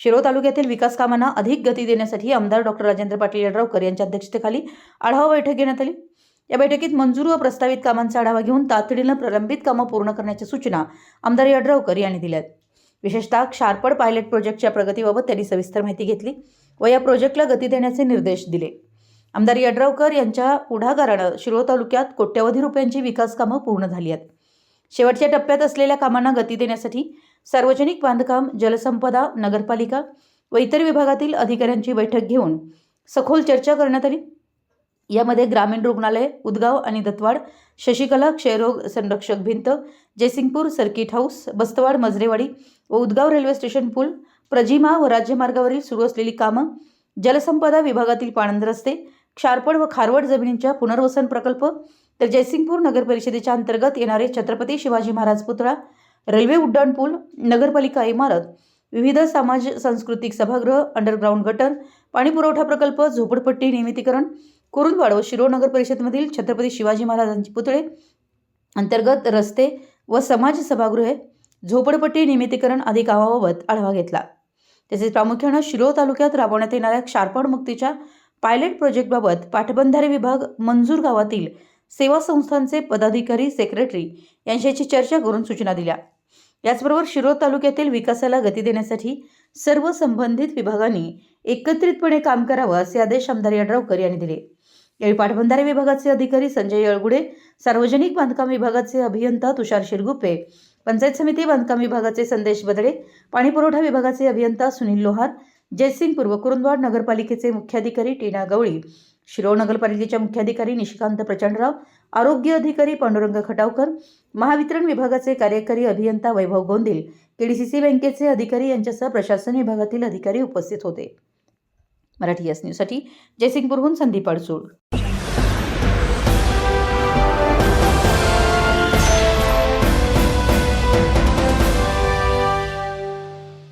शिरोळ तालुक्यातील विकास कामांना अधिक गती देण्यासाठी आमदार डॉक्टर राजेंद्र पाटील यड्रावकर यांच्या अध्यक्षतेखाली आढावा बैठक घेण्यात आली. या बैठकीत मंजूर व प्रस्तावित कामांचा आढावा घेऊन तातडीनं प्रलंबित कामं पूर्ण करण्याच्या सूचना आमदार यड्रावकर यांनी दिल्यात. विशेषतः क्षारपड पायलट प्रोजेक्टच्या प्रगतीबाबत त्यांनी सविस्तर माहिती घेतली व या प्रोजेक्टला गती देण्याचे निर्देश दिले. आमदार यड्रावकर यांच्या पुढाकारानं शिरोळ तालुक्यात कोट्यवधी रुपयांची विकास कामं पूर्ण झाली आहेत. शेवटच्या टप्प्यात असलेल्या कामांना गती देण्यासाठी सार्वजनिक बांधकाम जलसंपदा नगरपालिका व इतर विभागातील अधिकाऱ्यांची बैठक घेऊन सखोल चर्चा करण्यात आली. यामध्ये ग्रामीण रुग्णालय उदगाव आणि दत्तवाड शशिकला क्षयरोग संरक्षक भिंत जयसिंगपूर सर्किट हाऊस बस्तवाड मजरेवाडी व उदगाव रेल्वे स्टेशन पूल प्रजिमा व राज्यमार्गावरील सुरू असलेली कामं जलसंपदा विभागातील पाणंद रस्ते क्षारपड व खारवड जमिनींच्या पुनर्वसन प्रकल्प तर जयसिंगपूर नगर परिषदेच्या अंतर्गत येणारे छत्रपती शिवाजी महाराज पुतळा रेल्वे उड्डाणपूल नगरपालिका इमारत विविध समाज सांस्कृतिक सभागृह अंडरग्राऊंड गटर पाणीपुरवठा प्रकल्प झोपडपट्टी नियमितीकरण कुरुंदवाड व शिरो नगर परिषदमधील छत्रपती शिवाजी महाराजांचे पुतळे अंतर्गत रस्ते व समाज सभागृहे झोपडपट्टी नियमितीकरण आदी कामाबाबत आढावा घेतला. तसेच प्रामुख्यानं शिरो तालुक्यात राबवण्यात येणाऱ्या क्षारपण मुक्तीच्या पायलट प्रोजेक्टबाबत पाटबंधारे विभाग मंजूर गावातील सेवा संस्थांचे पदाधिकारी सेक्रेटरी यांच्याशी चर्चा करून सूचना दिल्या. याचबरोबर शिरोळ तालुक्यातील विकासाला गती देण्यासाठी सर्व संबंधित विभागांनी एकत्रितपणे काम करावं असे आदेश आमदार यड्रावकर यांनी दिले. यावेळी पाटबंधारे विभागाचे अधिकारी संजय येळगुडे सार्वजनिक बांधकाम विभागाचे अभियंता तुषार शिरगुप्पे पंचायत समिती बांधकाम विभागाचे संदेश बदळे पाणीपुरवठा विभागाचे अभियंता सुनील लोहार जयसिंग पूर्व कुरुंदवाड नगरपालिकेचे मुख्याधिकारी टीना गवळी शिरोळ नगरपालिकेच्या मुख्याधिकारी निशिकांत प्रचंडराव आरोग्य अधिकारी पांडुरंग खटावकर महावितरण विभागाचे कार्यकारी अभियंता वैभव गोंदिल केडीसीसी बँकेचे अधिकारी यांच्यासह प्रशासन विभागातील अधिकारी उपस्थित होते. मराठी एस न्यूजसाठी जयसिंगपूरहून संदीप अडसूळ.